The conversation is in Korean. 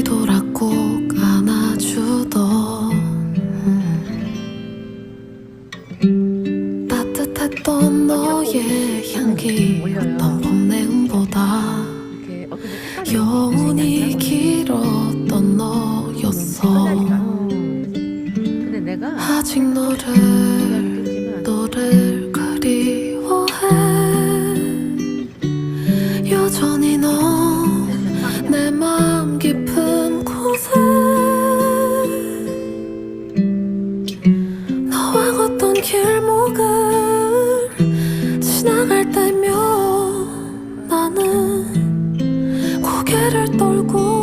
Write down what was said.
뒤돌아 꼭 안아주던 따뜻했던 너의 향기 어떤 봄 내음보다 여운이 길었던 너였어. 아직 너를 너를 그리워해. 여전히 넌내 마음 깊은 길목을 지나갈 때면 나는 고개를 떨고